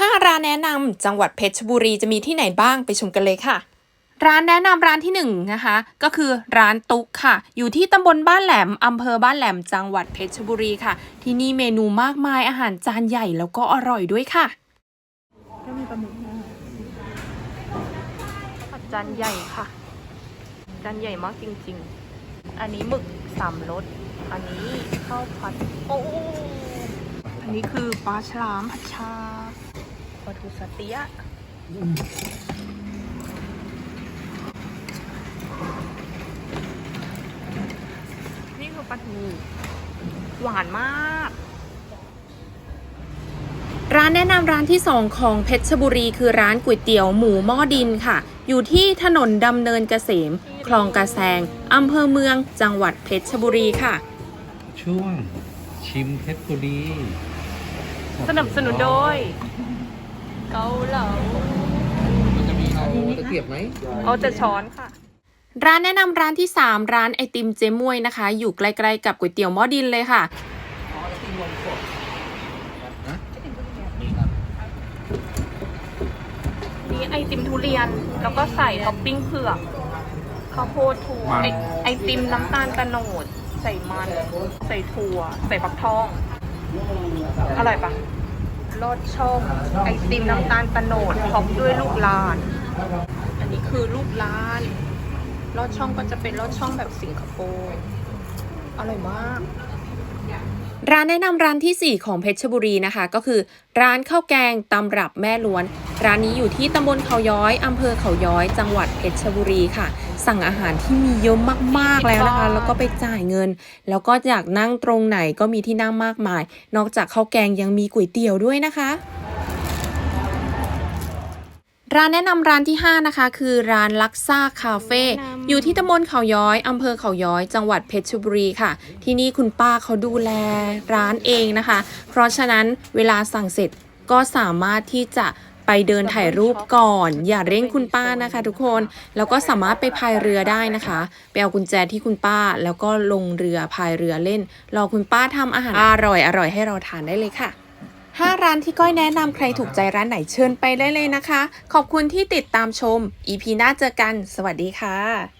5 ร้านแนะนำจังหวัดเพชรบุรีจะมีที่ไหนบ้างไปชมกันเลยค่ะ ร้านแนะนำร้านที่1นะคะ ก็คือร้านตุ๊กค่ะ อยู่ที่ตำบลบ้านแหลมอำเภอบ้านแหลมจังหวัดเพชรบุรีค่ะ ที่นี่เมนูมากมายอาหารจานใหญ่แล้วก็อร่อยด้วยค่ะก็มีปลาหมึกนะจานใหญ่ค่ะ จานใหญ่มากจริง ๆ อันนี้หมึกสามรสอันนี้ข้าวผัดโอ้อันนี้คือปลาฉลามผัดชา ปลาทูสะเต๊ะนี่คือปลาทูหวานมาก ร้านแนะนำร้านที่ 2 ของเพชรบุรีคือร้านก๋วยเตี๋ยวหมูหม้อดินค่ะ อยู่ที่ถนนดำเนินเกษม คลองกระแซงอำเภอเมืองจังหวัดเพชรบุรีค่ะ ช่วงชิมเพชรบุรี สนับสนุนโดย เกาเหลามันจะมีเอาตะเกียบไหมเอาจะช้อนค่ะ ร้านแนะนำร้านที่ 3 ร้านไอติมเจมวยนะคะ อยู่ใกล้ๆกับก๋วยเตี๋ยวหม้อดินเลยค่ะนี่ไอติมทุเรียนแล้วก็ใส่ท็อปปิ้งเผือกข้าวโพดถั่วไอไอติมน้ำตาลตะโนด ใส่มัน ใส่ถั่ว ใส่ฟักทอง อร่อยปะ ลอดช่อง ไอติมน้ำตาลตะโนดท็อปด้วยลูกลาน อันนี้คือลูกลาน ลอดช่องก็จะเป็นลอดช่องแบบสิงคโปร์อร่อยมาก ร้านแนะนำร้านทีสี่ 4 ของเพชรบุรีนะคะ ก็คือร้านข้าวแกงตำรับแม่ล้วน ร้านนี้อยู่ที่ตำบลเขาย้อยอำเภอเขาย้อย จังหวัดเพชรบุรีค่ะ สั่งอาหารที่มีเยอะมากๆแล้วนะคะ แล้วก็ไปจ่ายเงิน แล้วก็อยากนั่งตรงไหนก็มีที่นั่งมากมาย นอกจากข้าวแกงยังมีก๋วยเตี๋ยวด้วยนะคะ ร้านแนะนำร้านที่ 5 นะคะ คือร้านลักซ่าคาเฟ่อยู่ที่ตำบลเขาย้อยอำเภอเขาย้อย จังหวัดเพชรบุรีค่ะ ที่นี่คุณป้าเขาดูแลร้านเองนะคะ เพราะฉะนั้นเวลาสั่งเสร็จก็สามารถที่จะไปเดินถ่ายรูปก่อน อย่าเร่งคุณป้านะคะทุกคน แล้วก็สามารถไปพายเรือได้นะคะไปเอากุญแจที่คุณป้า แล้วก็ลงเรือพายเรือเล่นรอคุณป้าทำอาหารอร่อยอร่อยให้เราทานได้เลยค่ะ 5 ร้านที่ก้อยแนะนำใครถูกใจร้านไหนเชิญไปได้เลยนะคะ ขอบคุณที่ติดตามชม EP หน้าเจอกัน สวัสดีค่ะ